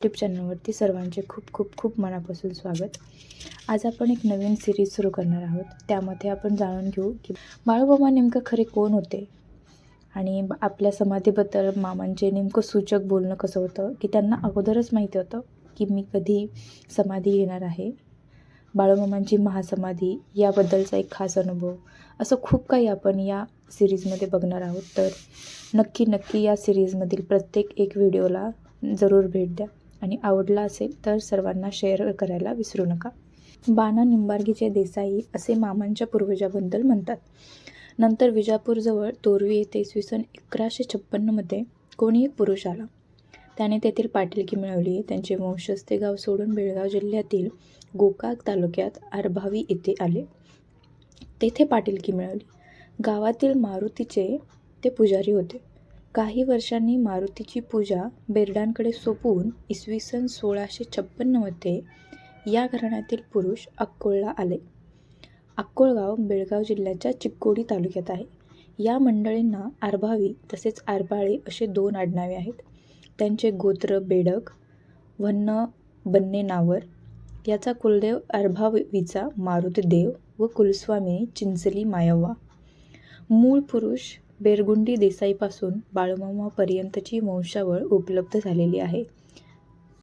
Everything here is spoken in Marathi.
यूट्यूब चॅनलवरती सर्वांचे खूप खूप खूप मनापासून स्वागत. आज आपण एक नवीन सिरीज सुरू करणार आहोत. त्यामध्ये आपण जाणून घेऊ की बाळूमामा नेमकं खरे कोण होते? आणि आपल्या समाधीबद्दल मामांचे नेमकं सूचक बोलणं कसं होतं? की त्यांना अगोदरच माहिती होतं की मी कधी समाधी येणार आहे? बाळूमामांची महासमाधी याबद्दलचा एक खास अनुभव. असं खूप काही आपण या सिरीजमध्ये बघणार आहोत. तर नक्की नक्की या सिरीजमधील प्रत्येक एक व्हिडिओला जरूर भेट द्या. आणि आवडला असेल तर सर्वांना शेअर करायला विसरू नका. बाणा निंबार्गीचे देसाई असे मामांच्या पूर्वजाबद्दल म्हणतात. नंतर विजापूरजवळ तोरवी येथे इसवी सन अकराशे छप्पन्नमध्ये कोणी एक पुरुष आला. त्याने तेथील पाटीलकी मिळवली. त्यांचे वंशज ते गाव सोडून बेळगाव जिल्ह्यातील गोकाक तालुक्यात आरभावी येथे आले. तेथे पाटीलकी मिळवली. गावातील मारुतीचे ते पुजारी होते. काही वर्षांनी मारुतीची पूजा बेरडांकडे सोपवून इसवी सन सोळाशे छप्पन्नमध्ये या घराण्यातील पुरुष अक्कोळला आले. अक्कोळगाव बेळगाव जिल्ह्याच्या चिक्कोडी तालुक्यात आहे. या मंडळींना आरभावी तसेच आरभाळे असे दोन आडनावे आहेत. त्यांचे गोत्र बेडक वन्न बन्ने नावर याचा कुलदेव आरभावीचा मारुतदेव व कुलस्वामिनी चिंचली मायव्वा. मूळ पुरुष बेरगुंडी देसाईपासून बाळूमामापर्यंतची वंशावळ उपलब्ध झालेली आहे.